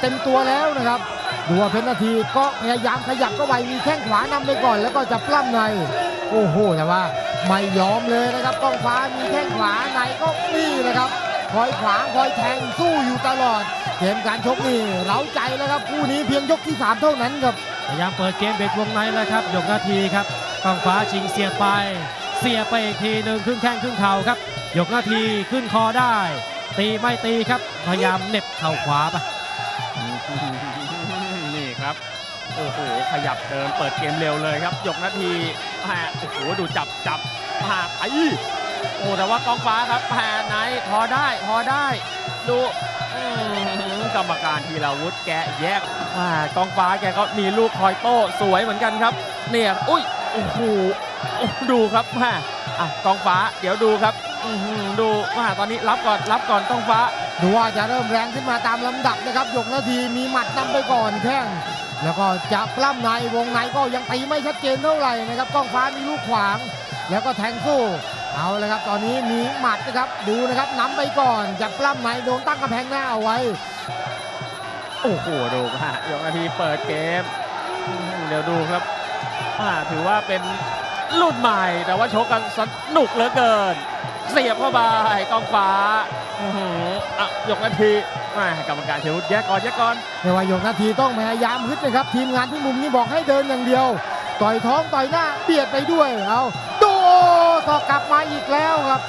เต็มตัวแล้วนะครับดูว่าเพชรนาทีก็พยายามขยับเข้าไปมีแข้งขวานำไปก่อน แล้วก็จะปล้ำใน โอ้โหแต่ว่าไม่ยอมเลยนะครับกองฟ้ามีแข้งขวาในก็นี่นะครับคอยขวางคอยแทงสู้อยู่ตลอด เกมการชกนี่เร้าใจแล้วครับคู่นี้เพียงยกที่สามเท่านั้นครับพยายามเปิดเกมเบ็ดวงในแล้วครับหยกนาทีครับกองฟ้าชิงเสียไป เสียไปอีกทีหนึ่งครึ่งแข้งครึ่งเข่าครับหยกนาทีขึ้นคอได้ ตีไม่ตีครับพยายามเน็บเข่าขวาไป นี่ครับ โอ้โห ขยับเดินเปิดเกมเร็วเลยครับ ยกนาทีแหมโอ้โห ดูจับจับหาไอโอ้แต่ว่ากองฟ้าครับแหมไหนพอได้ พอได้ ดูกรรมการทีละวุฒิแกแยกอ่ากองฟ้าแกก็มีลูกคอยโต้สวยเหมือนกันครับ เนี่ย อุ้ย โอ้โห ดูครับแหม อะกองฟ้าเดี๋ยวดูครับอื้อหือดูว่าตอนนี้รับก่อนรับก่อนกองฟ้า ดูว่าจะเริ่มแรงขึ้นมาตามลำดับนะครับยกนาทีมีหมัดนำไปก่อนแข้งแล้วก็จะปล้ำในวงในก็ยังตีไม่ชัดเจนเท่าไหร่นะครับกล้องฟ้ามีลูกขวาง แล้วก็แทงสู้เอาเลยครับตอนนี้มีหมัดนะครับดูนะครับนำไปก่อนจะปล้ำในโดนตั้งกระแพงหน้าเอาไว้ โอ้โหดูฮะยกนาทีเปิดเกมอืมเดี๋ยวดูครับอ่าถือว่าเป็น รุ่นใหม่ แต่ว่าชกกันสนุกเหลือเกิน เสียบเข้าไปกองฟ้าอื้อหืออะยกนาทีแม่กรรมการเชวุฒิแยกก่อนแยกก่อน ไม่ว่ายกนาทีต้องพยายามฮึดนะครับ ทีมงานที่มุมนี้บอกให้เดินอย่างเดียว ต่อยท้องต่อยหน้าเบียดไปด้วยเอาดูต่อกลับมาอีกแล้วครับ